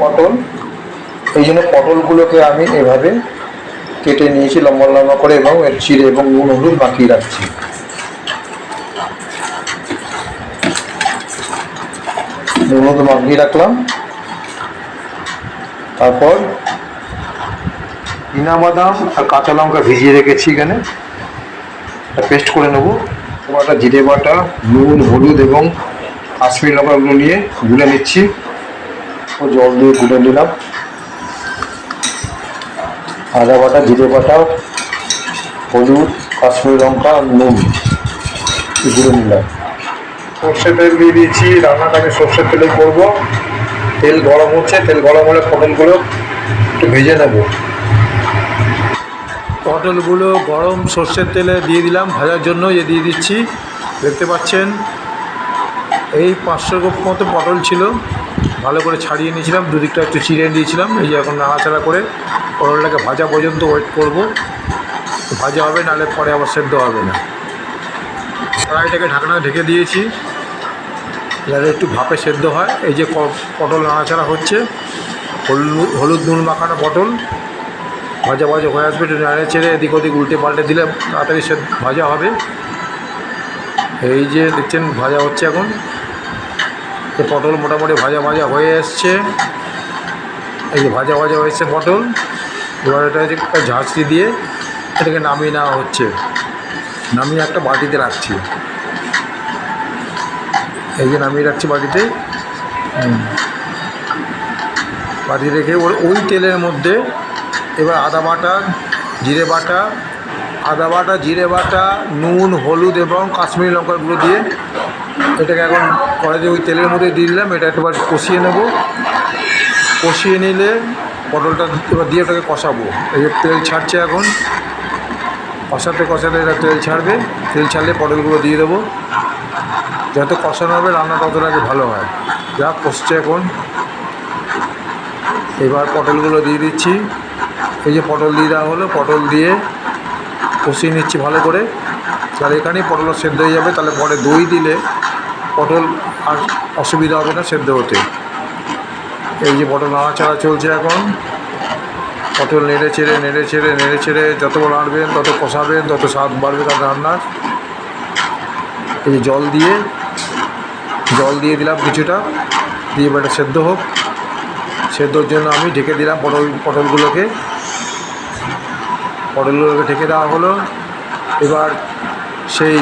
পটল। এই জন্য পটলগুলোকে আমি এভাবে কেটে নিয়েছি, লম্বা লম্বা করে, এবং এর চিড়ে এবং নুন, হলুদ মাখিয়ে রাখছি। নুন, হলুদ মাখিয়ে রাখলাম। তারপর বাদাম আর কাঁচা লঙ্কা ভিজিয়ে রেখেছি এখানে। পেস্ট করে নেব। বাটা, জিরে বাটা, নুন, হলুদ এবং কাশ্মীর লঙ্কাগুলো নিয়ে গুলে নিচ্ছি। ও জল দিয়ে গুলে নিলাম। আদা বাটা জিরে বাটা হলুদ কাশ্মীর লঙ্কা নুন গুলে নিলাম। সর্ষে তেল দিয়ে দিয়েছি রান্নাটা আমি সর্ষের তেলে করব। তেল গরম হচ্ছে তেল গরম হলে পটলগুলো একটু ভেজে নেব। পটলগুলো গরম সর্ষের তেলে দিয়ে দিলাম ভাজার জন্য এ দিয়ে দিচ্ছি। দেখতে পাচ্ছেন এই পাঁচশো মতো পটল ছিল। ভালো করে ছাড়িয়ে নিয়েছিলাম, দুদিকটা একটু চিড়ে দিয়েছিলাম এই যে এখন নাড়াচাড়া করে পটলটাকে ভাজা পর্যন্ত ওয়েট করব। ভাজা হবে, নাহলে পরে আবার সেদ্ধ হবে না। কড়াইটাকে ঢাকনা ঢেকে দিয়েছি, যাতে একটু ভাপে সেদ্ধ হয়। এই যে পটল নাড়াচাড়া হচ্ছে হলুদ হলুদ নুন মাখানো পটল, ভাজা ভাজা হয়ে আসবে, একটু নাড়ে ছেড়ে এদিক ওদিক উল্টে পাল্টে দিলে তাড়াতাড়ি সে ভাজা হবে। এই যে দেখছেন, ভাজা হচ্ছে এখন। এই পটল মোটামুটি ভাজা ভাজা হয়ে এসছে। এই যে ভাজা ভাজা হয়ে এসছে পটল। এবার এটা একটা ঝাঁচড়ি দিয়ে এটাকে নামিয়ে নেওয়া হচ্ছে। নামিয়ে একটা বাটিতে রাখছি। এই যে নামিয়ে রাখছি বাটিতে। বাটি রেখে ওর ওই তেলের মধ্যে এবার আদা বাটা, জিরে বাটা, আদা বাটা, জিরে বাটা, নুন, হলুদ এবং কাশ্মীরি লঙ্কার গুঁড়ো দিয়ে এটাকে এখন কড়াইতে ওই তেলের মধ্যে দিয়ে দিলাম, এটা একবার কষিয়ে নেব। কষিয়ে নিলে পটলটা এবার দিয়ে ওটাকে কষাবো। এই যে তেল ছাড়ছে এখন। কষাতে কষাতে এটা তেল ছাড়বে। তেল ছাড়লে পটলগুলো দিয়ে দেবো। যত কষানো হবে রান্না নাকি ভালো হয়। যা কষছে এখন। এবার পটলগুলো দিয়ে দিচ্ছি। এই যে পটল দিয়ে দেওয়া হলো, পটল দিয়ে কষিয়ে নিচ্ছি ভালো করে। তাহলে এখানেই পটল সেদ্ধ হয়ে যাবে। তাহলে পরে দই দিলে পটল আর অসুবিধা হবে না সেদ্ধ হতে। এই যে পটল নাড়াচাড়া চলছে এখন। পটল নেড়ে ছেড়ে নেড়ে ছেড়ে নেড়ে ছেড়ে যত নাড়বেন, তত কষাবেন, তত স্বাদ বাড়বে তার রান্নার। এই যে জল দিয়ে জল দিয়ে দিলাম কিছুটা, দিয়ে এবার সেদ্ধ হোক। সেদ্ধর জন্য আমি ঢেকে দিলাম পটল, পটলগুলোকে। পটলগুলোকে ঢেকে দেওয়া হলো। এবার সেই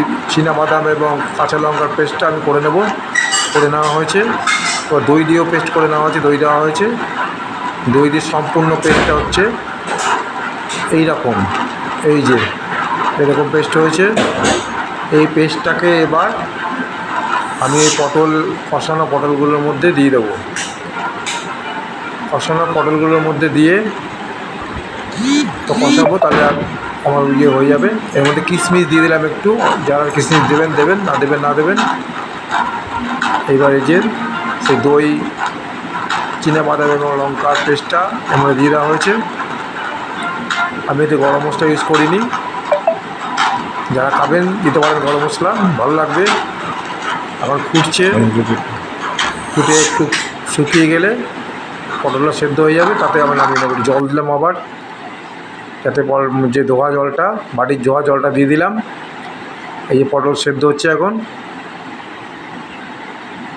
বাদাম এবং কাঁচা লঙ্কার পেস্টটা আমি করে নেব, করে নেওয়া হয়েছে। এবার দই দিয়েও পেস্ট করে নেওয়া হয়েছে, দই দেওয়া হয়েছে। দই দিয়ে সম্পূর্ণ পেস্টটা হচ্ছে এই রকম এই যে এরকম পেস্ট হয়েছে। এই পেস্টটাকে এবার আমি এই পটল, কষানো পটলগুলোর মধ্যে দিয়ে দেবো। কষানো পটলগুলোর মধ্যে দিয়ে তো কষাবো, তাহলে আর আমার ইয়ে হয়ে যাবে। এর মধ্যে কিশমিশ দিয়ে দিলাম একটু। যারা কিশমিশ দেবেন দেবেন না দেবেন না দেবেন। এইবার এই যে সেই দই বাদাম এবং লঙ্কার পেস্টটা মধ্যে দিয়ে দেওয়া হয়েছে। আমি এতে গরম মশলা ইউজ করিনি। যারা খাবেন দিতে পারেন গরম মশলা। ভালো লাগবে। এখন ফুটছে। ফুটে একটু শুকিয়ে গেলে পটলটা সেদ্ধ হয়ে যাবে। তাতে আমরা নামিয়ে নেব। জল দিলাম আবার। যাতে পর যে ধোয়া জলটা, বাটির ধোয়া জলটা দিয়ে দিলাম। এই যে পটল সেদ্ধ হচ্ছে এখন।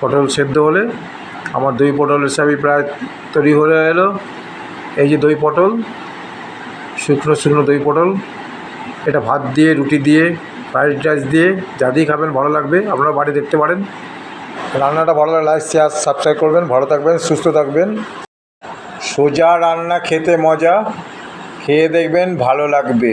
পটল সেদ্ধ হলে আমার দই পটল রেসিপি প্রায় তৈরি হয়ে এলো। এই যে দই পটল, শুকনো শুকনো দই পটল, এটা ভাত দিয়ে, রুটি দিয়ে, ফ্রাইড রাইস দিয়ে, যা দিয়ে খাবেন, ভালো লাগবে। আপনারা বাড়ি দেখতে পারেন। রান্নাটা ভালো লাগলে লাইক, শেয়ার, সাবস্ক্রাইব করবেন। ভালো থাকবেন, সুস্থ থাকবেন। সোজা রান্না, খেতে মজা। খেয়ে দেখবেন ভালো লাগবে।